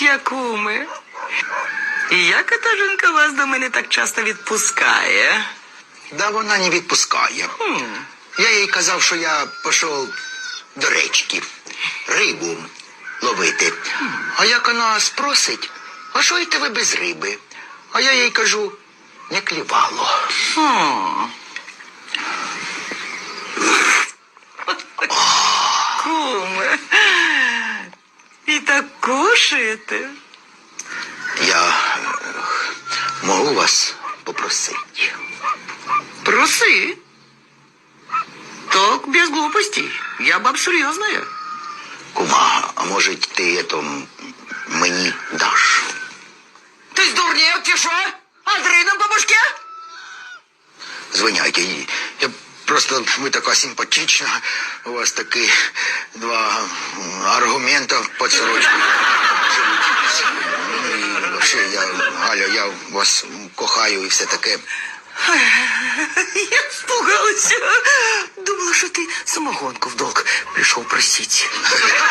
я, куми. І як ета жінка вас до мене так часто відпускає? Да вона не відпускає. Я їй казав, що я пішов до речки рибу ловити. А як вона спросить, а що йти ви без риби? А я їй кажу, не клівало. Хм. кушаєте? Я е, можу вас попросити. Проси. Так, без глупостей. Я баб серьезная. Кума, а може ти это, мені даш? Ти здурнів, чи що? Андрином по башке? Звиняйте, я просто ви така симпатична. У вас такі два м, аргумента під сорочкою. Галя, я вас кохаю і все таке. Я спугалася. Думала, що ти самогонку в долг прийшов просити.